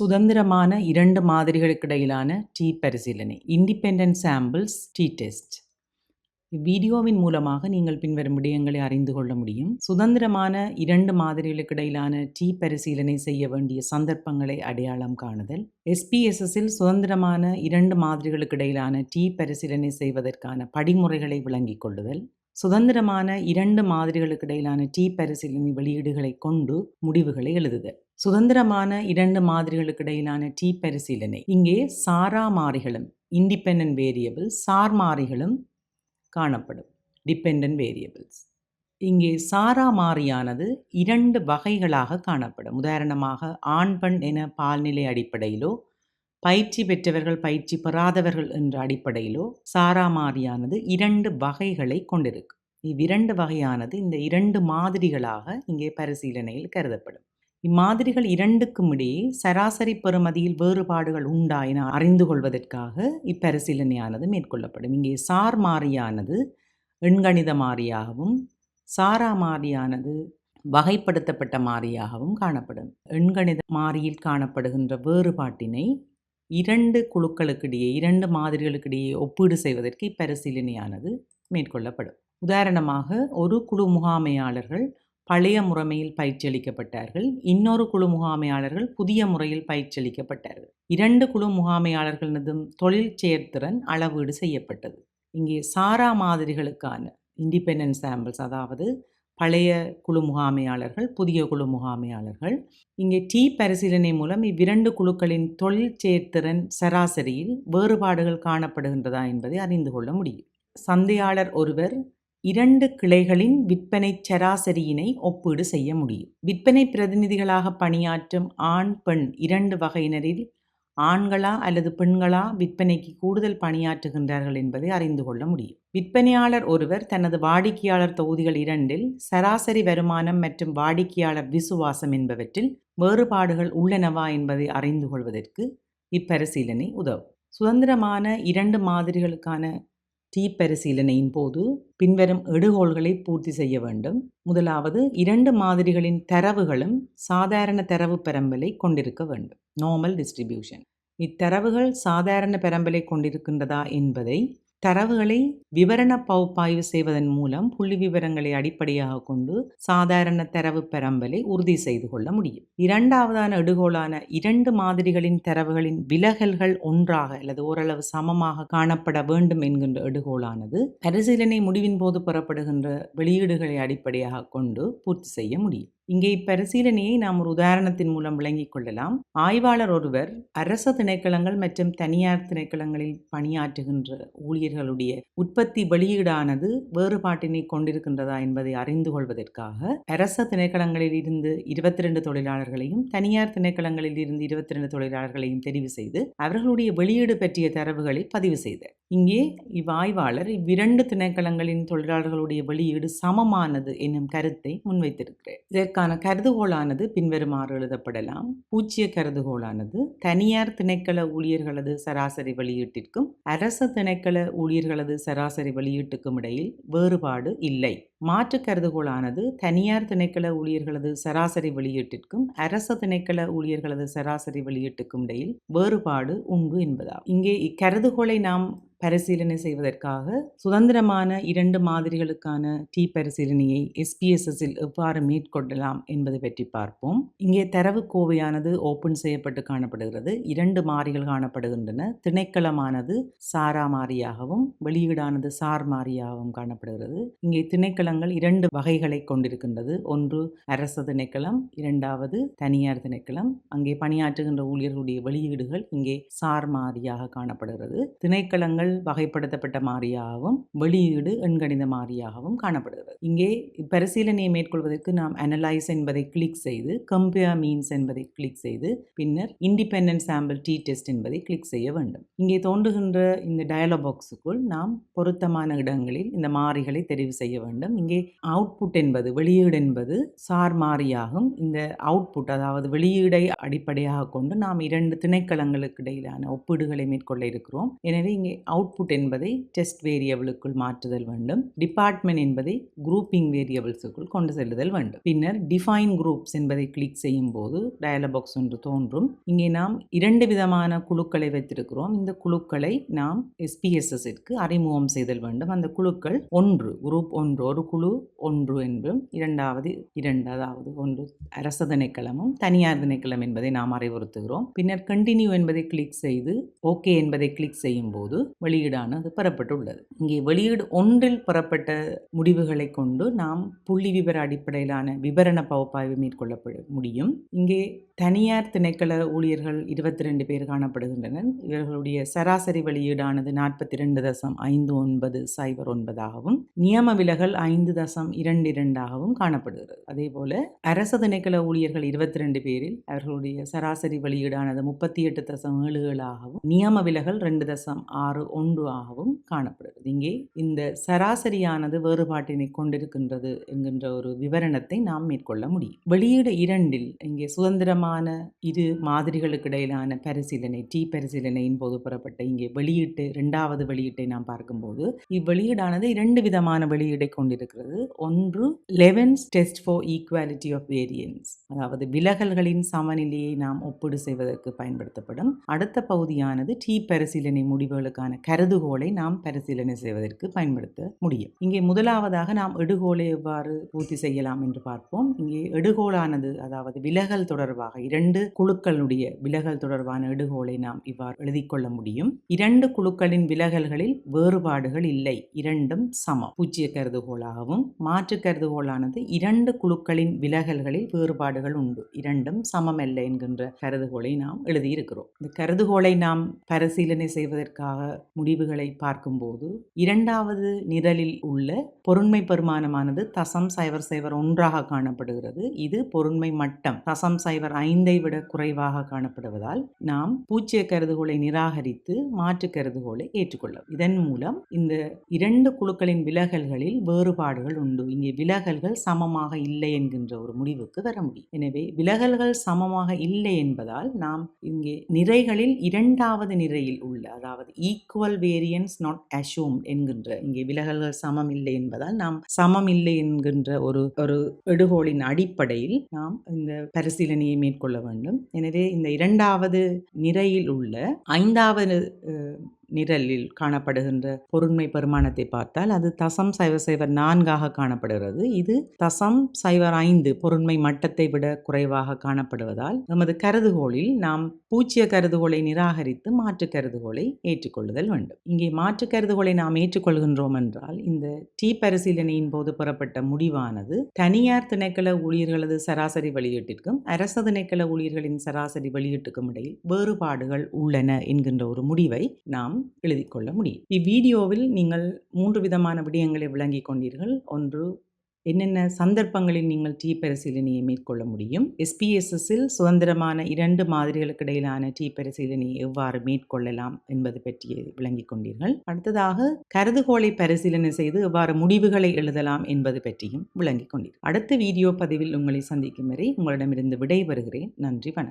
சுதந்திரமான இரண்டு மாதிரிகளுக்கிடையிலான டீ பரிசீலனை. இண்டிபெண்டன்ட் சாம்பிள்ஸ் டீ டெஸ்ட் வீடியோவின் மூலமாக நீங்கள் பின்வரும் விடயங்களை அறிந்து கொள்ள முடியும். சுதந்திரமான இரண்டு மாதிரிகளுக்கு இடையிலான பரிசீலனை செய்ய வேண்டிய சந்தர்ப்பங்களை அடையாளம் காணுதல். எஸ்பிஎஸ்எஸ்ஸில் சுதந்திரமான இரண்டு மாதிரிகளுக்கு இடையிலான பரிசீலனை செய்வதற்கான படிமுறைகளை விளங்கிக் கொள்ளுதல். சுதந்திரமான இரண்டு மாதிரிகளுக்கு இடையிலான பரிசீலனை வெளியீடுகளை கொண்டு முடிவுகளை எழுதுதல். சுதந்திரமான இரண்டு மாதிரிகளுக்கு இடையிலான டி பரிசீலனை. இங்கே சாரா மாறிகளும் இண்டிபெண்டன்ட் வேரியபிள் சார் மாறிகளும் காணப்படும். டிபெண்டன்ட் வேரியபிள்ஸ் இங்கே சாரா மாறியானது இரண்டு வகைகளாக காணப்படும். உதாரணமாக ஆண் பெண் என பால்நிலை அடிப்படையிலோ பயிற்சி பெற்றவர்கள் பயிற்சி பெறாதவர்கள் என்ற அடிப்படையிலோ சாரா மாறியானது இரண்டு வகைகளை கொண்டிருக்கும் இவ்விரண்டு வகையானது இந்த இரண்டு மாதிரிகளாக இங்கே பரிசீலனையில் கருதப்படும். இம்மாதிரிகள் இரண்டுக்கும் இடையே சராசரி பெறுமதியில் வேறுபாடுகள் உண்டா என அறிந்து கொள்வதற்காக இப்பரிசீலனையானது மேற்கொள்ளப்படும். இங்கே சார் மாறியானது எண்கணித மாறியாகவும் சாரா மாறியானது வகைப்படுத்தப்பட்ட மாறியாகவும் காணப்படும். எண்கணித மாறியில் காணப்படுகின்ற வேறுபாட்டினை இரண்டு குழுக்களுக்கிடையே இரண்டு மாதிரிகளுக்கிடையே ஒப்பீடு செய்வதற்கு இப்பரிசீலனையானது மேற்கொள்ளப்படும். உதாரணமாக ஒரு குழு முகாமையாளர்கள் பழைய முறைமையில் பயிற்சியளிக்கப்பட்டார்கள். இன்னொரு குழு முகாமையாளர்கள் புதிய முறையில் பயிற்சியளிக்கப்பட்டார்கள். இரண்டு குழு முகாமையாளர்களதும் தொழில் செயற்திறன் அளவீடு செய்யப்பட்டது. இங்கே சாரா மாதிரிகளுக்கான இண்டிபெண்டன்ட் சாம்பிள்ஸ் அதாவது பழைய குழு முகாமையாளர்கள் புதிய குழு முகாமையாளர்கள். இங்கே டி பரிசீலனை மூலம் இவ்விரண்டு குழுக்களின் தொழில் செயற்திறன் சராசரியில் வேறுபாடுகள் காணப்படுகின்றதா என்பதை அறிந்து கொள்ள முடியும். சந்தையாளர் ஒருவர் இரண்டு கிளைகளின் விற்பனை சராசரியினை ஒப்பீடு செய்ய முடியும். விற்பனை பிரதிநிதிகளாக பணியாற்றும் ஆண் பெண் இரண்டு வகையினரில் ஆண்களா அல்லது பெண்களா விற்பனைக்கு கூடுதல் பணியாற்றுகின்றார்கள் என்பதை அறிந்து கொள்ள முடியும். விற்பனையாளர் ஒருவர் தனது வாடிக்கையாளர் தொகுதிகள் இரண்டில் சராசரி வருமானம் மற்றும் வாடிக்கையாளர் விசுவாசம் என்பவற்றில் வேறுபாடுகள் உள்ளனவா என்பதை அறிந்து கொள்வதற்கு இப்பரிசீலனை உதவும். சுதந்திரமான இரண்டு மாதிரிகளுக்கான டி பரிசீலனையின் போது பின்வரும் எடுகோள்களை பூர்த்தி செய்ய வேண்டும். முதலாவது இரண்டு மாதிரிகளின் தரவுகளும் சாதாரண தரவு பெரம்பலை கொண்டிருக்க வேண்டும். நார்மல் டிஸ்ட்ரிபியூஷன் இத்தரவுகள் சாதாரண பெரம்பலை கொண்டிருக்கின்றதா என்பதை தரவுகளை விவரண பகுப்பாய்வு செய்வதன் மூலம் புள்ளி விவரங்களை அடிப்படையாக கொண்டு சாதாரண தரவு பெரம்பலை உறுதி செய்து கொள்ள முடியும். இரண்டாவதான எடுகோளான இரண்டு மாதிரிகளின் தரவுகளின் விலகல்கள் ஒன்றாக அல்லது ஓரளவு சமமாக காணப்பட வேண்டும் என்கின்ற எடுகோளானது பரிசீலனை முடிவின் போது பெறப்படுகின்ற வெளியீடுகளை அடிப்படையாக கொண்டு பூர்த்தி செய்ய முடியும். இங்கே இப்பரிசீலனையை நாம் ஒரு உதாரணத்தின் மூலம் விளங்கிக் கொள்ளலாம். ஆய்வாளர் ஒருவர் அரச திணைக்களங்கள் மற்றும் தனியார் திணைக்களங்களில் பணியாற்றுகின்ற ஊழியர்களுடைய உற்பத்தி வெளியீடானது வேறுபாட்டினை கொண்டிருக்கின்றதா என்பதை அறிந்து கொள்வதற்காக அரச திணைக்களங்களில் இருந்து இருபத்தி ரெண்டு தொழிலாளர்களையும் தனியார் திணைக்களங்களில் இருந்து இருபத்தி ரெண்டு தொழிலாளர்களையும் தெரிவு செய்து அவர்களுடைய வெளியீடு பற்றிய தரவுகளை பதிவு செய்தார் இங்கே இவ்வாய்வாளர் இவ்விரண்டு திணைக்களங்களின் தொழிலாளர்களுடைய வெளியீடு சமமானது என்னும் கருத்தை முன்வைத்திருக்கிறார் அதற்கான கருதுகோளானது பின்வருமாறு எழுதப்படலாம். பூச்சிய கருதுகோளானது தனியார் திணைக்கள ஊழியர்களது சராசரி வெளியீட்டிற்கும் அரச திணைக்கள ஊழியர்களது சராசரி வெளியீட்டுக்கும் இடையில் வேறுபாடு இல்லை. மாற்று கருதுகோளானது தனியார் திணைக்கள ஊழியர்களது சராசரி வெளியீட்டிற்கும் அரச திணைக்கள ஊழியர்களது சராசரி வெளியீட்டுக்கும் இடையில் வேறுபாடு உண்டு என்பதாகும். இங்கே இக்கருதுகோளை நாம் பரிசீலனை செய்வதற்காக சுதந்திரமான இரண்டு மாதிரிகளுக்கான டி பரிசீலனையை எஸ்பிஎஸ்எஸ்ஸில் எவ்வாறு மேற்கொள்ளலாம் என்பது பற்றி பார்ப்போம். இங்கே தரவு கோவையானது ஓப்பன் செய்யப்பட்டு காணப்படுகிறது. இரண்டு மாறிகள் காணப்படுகின்றன. திணைக்களமானது சாரா மாறியாகவும் வெளியீடானது சார் மாறியாகவும் காணப்படுகிறது. இங்கே திணைக்களங்கள் இரண்டு வகைகளை கொண்டிருக்கின்றது. ஒன்று அரச திணைக்களம் இரண்டாவது தனியார் திணைக்களம். அங்கே பணியாற்றுகின்ற ஊழியர்களுடைய வெளியீடுகள் இங்கே சார் மாறியாக காணப்படுகிறது. திணைக்களங்கள் வகைப்படுத்தப்பட்ட மாறியாகவும் வெளியீடு எண்கணித மாறியாகவும் காணப்படுகிறது. இங்கே பரிசீலனையை மேற்கொள்வதற்கு நாம் அனலைஸ் என்பதை கிளிக் செய்து கம்பேர் மீன்ஸ் என்பதை கிளிக் செய்து பின்னர் இண்டிபெண்டன்ட் சாம்பிள் டி டெஸ்ட் என்பதை கிளிக் செய்ய வேண்டும். இங்கே தோன்றுகின்ற இந்த டயலாக் பாக்ஸுக்குள் நாம் பொருத்தமான இடங்களில் இந்த மாறிகளை தெரிவு செய்ய வேண்டும். இங்கே அவுட்புட் என்பது வெளியீடு என்பது சார் மாறியாகும். இந்த அவுட்புட் அதாவது வெளியீடை அடிப்படையாக கொண்டு நாம் இரண்டு திணைக்களங்களுக்கு இடையிலான ஒப்பீடுகளை மேற்கொள்ள இருக்கிறோம். எனவே இங்கே அவுட்புட் என்பதை டெஸ்ட் வேரியபிளுக்குள் மாற்றுதல் வேண்டும். டிபார்ட்மெண்ட் என்பதை குரூப்பிங் வேரியபிள்ஸுக்குள் கொண்டு செல்லுதல் வேண்டும். பின்னர் டிஃபைன் குரூப்ஸ் என்பதை கிளிக் செய்யும் போது டயலாக் பாக்ஸ் ஒன்று தோன்றும். இங்கே நாம் இரண்டு விதமான குழுக்களை வைத்திருக்கிறோம். இந்த குழுக்களை நாம் எஸ்பிஎஸ்எஸ்க்கு அறிமுகம் செய்தல் வேண்டும். அந்த குழுக்கள் ஒன்று குரூப் ஒன்று ஒரு குழு ஒன்று என்றும் இரண்டாவது இரண்டு அதாவது ஒன்று அரச திணைக்களமும் தனியார் திணைக்களம் என்பதை நாம் அறிவுறுத்துகிறோம். பின்னர் கண்டினியூ என்பதை கிளிக் செய்து ஓகே என்பதை கிளிக் செய்யும் போது வெளியீடானது பெறப்பட்டுள்ளது. இங்கே வெளியீடு ஒன்றில் பெறப்பட்ட முடிவுகளை கொண்டு நாம் புள்ளி விவர அடிப்படையிலான விவரண பகுப்பாய்வு மேற்கொள்ளப்பட முடியும். இங்கே தனியார் திணைக்கள ஊழியர்கள் இருபத்தி ரெண்டு பேர் காணப்படுகின்றனர். இவர்களுடைய சராசரி வெளியீடானது நாற்பத்தி ரெண்டு தசம் ஐந்து ஒன்பது சைபர் ஒன்பதாகவும் நியம விலகல் ஐந்து தசம் இரண்டு இரண்டாகவும் காணப்படுகிறது. அதே போல அரச திணைக்கள ஊழியர்கள் இருபத்தி ரெண்டு பேரில் அவர்களுடைய சராசரி வெளியீடானது முப்பத்தி எட்டு தசம் ஏழு ஏழாகவும் நியம விலகல் ரெண்டு தசம் ஆறு ஒன்று ஆகவும் காணப்படுகிறது. இங்கே இந்த சராசரியானது வேறுபாட்டினை கொண்டிருக்கின்றது என்கின்ற ஒரு விவரணத்தை நாம் மேற்கொள்ள முடியும். வெளியீடு இரண்டில் இங்கே சுதந்திரமான இரு மாதிரிகளுக்கு இடையிலான பரிசீலனை டி பரிசீலனையின் போது பெறப்பட்ட இங்கே வெளியீட்டு இரண்டாவது வெளியீட்டை நாம் பார்க்கும்போது இவ்வெளியீடானது இரண்டு விதமான வெளியீடை கொண்டிருக்கிறது. ஒன்று Levene's test for equality of variance அதாவது விலகல்களின் சமநிலையை நாம் ஒப்பீடு செய்வதற்கு பயன்படுத்தப்படும். அடுத்த பகுதியானது டி பரிசீலனை முடிவுகளுக்கான கருதுகோளை நாம் பரிசீலனை செய்வதற்கு பயன்படுத்த முடியும். இங்கே முதலாவதாக நாம் எடுகோலை எவ்வாறு பூர்த்தி செய்யலாம் என்று பார்ப்போம். இங்கே எடுகோலானது அதாவது விலகல் தொடர்பாக இரண்டு குழுக்களுடைய விலகல் தொடர்பான எடுகோலை நாம் இவ்வாறு எழுதி கொள்ள முடியும். இரண்டு குழுக்களின் விலகல்களில் வேறுபாடுகள் இல்லை இரண்டும் சமம். பூஜ்ய கருதுகோளாகவும் மாற்று கருதுகோளானது இரண்டு குழுக்களின் விலகல்களில் வேறுபாடுகள் உண்டு இரண்டும் சமமல்ல என்கின்ற கருதுகோளை நாம் எழுதியிருக்கிறோம். இந்த கருதுகோளை நாம் பரிசீலனை செய்வதற்காக முடிவுகளை பார்க்கும்போது இரண்டாவது நிரலில் உள்ள பொருண்மை பெருமானமானது தசம் சைவர் சைவர் ஒன்றாக காணப்படுகிறது. இது பொருண்மை மட்டம் தசம் சைவர் ஐந்தை விட குறைவாக காணப்படுவதால் நாம் பூச்சிய கருதுகோளை நிராகரித்து மாற்று கருதுகோளை ஏற்றுக்கொள்ளும் இதன் மூலம் இந்த இரண்டு குழுக்களின் விலகல்களில் வேறுபாடுகள் உண்டு. இங்கே விலகல்கள் சமமாக இல்லை என்கின்ற ஒரு முடிவுக்கு வர முடியும். எனவே விலகல்கள் சமமாக இல்லை என்பதால் நாம் இங்கே நிறைகளில் இரண்டாவது நிறையில் உள்ள அதாவது ஈக்குவல் வேரியன்ஸ் நாட் அஷூம் என்கின்ற இங்கே விலகல்கள் சமம் இல்லை என்பதால் நாம் சமம் இல்லை என்கின்ற ஒரு ஒரு எடுகோளின் அடிப்படையில் நாம் இந்த பரிசீலனையை மேற்கொள்ள வேண்டும். எனவே இந்த இரண்டாவது நிறையில் உள்ள ஐந்தாவது நிரலில் காணப்படுகின்ற பொருண்மை பெருமானத்தை பார்த்தால் அது தசம் சைவர் சைவர் நான்காக காணப்படுகிறது. இது தசம் சைவர் ஐந்து பொருண்மை மட்டத்தை விட குறைவாக காணப்படுவதால் நமது கருதுகோளில் நாம் பூச்சிய கருதுகோளை நிராகரித்து மாற்று கருதுகோளை ஏற்றுக்கொள்ளுதல் வேண்டும். இங்கே மாற்று கருதுகோளை நாம் ஏற்றுக்கொள்கின்றோம் என்றால் இந்த டி பரிசீலனையின் போது பெறப்பட்ட முடிவானது தனியார் திணைக்கள ஊழியர்களது சராசரி வெளியீட்டிற்கும் அரச திணைக்கள ஊழியர்களின் சராசரி வெளியீட்டுக்கும் இடையில் வேறுபாடுகள் உள்ளன என்கின்ற ஒரு முடிவை நாம் எழுதிக் கொள்ள முடியும். இவ்வீடியோவில் நீங்கள் மூன்று விதமான விடயங்களை விளங்கிக் கொண்டீர்கள். ஒன்று என்னென்ன சந்தர்ப்பங்களில் நீங்கள் டி பரிசீலனையை மேற்கொள்ள முடியும்? எஸ்பிஎஸ்எஸ்ஸில் சுதந்திரமான இரண்டு மாதிரிகளுக்கு இடையிலான டி பரிசீலனையை எவ்வாறு மேற்கொள்ளலாம் என்பது பற்றி விளங்கிக் கொண்டீர்கள். அடுத்ததாக கருதுகோளை பரிசீலனை செய்து எவ்வாறு முடிவுகளை எழுதலாம் என்பது பற்றியும் விளங்கிக் கொண்டீர்கள். அடுத்த வீடியோ பதிவில் உங்களை சந்திக்கும் வரை உங்களிடமிருந்து விடை வருகிறேன் நன்றி வணக்கம்.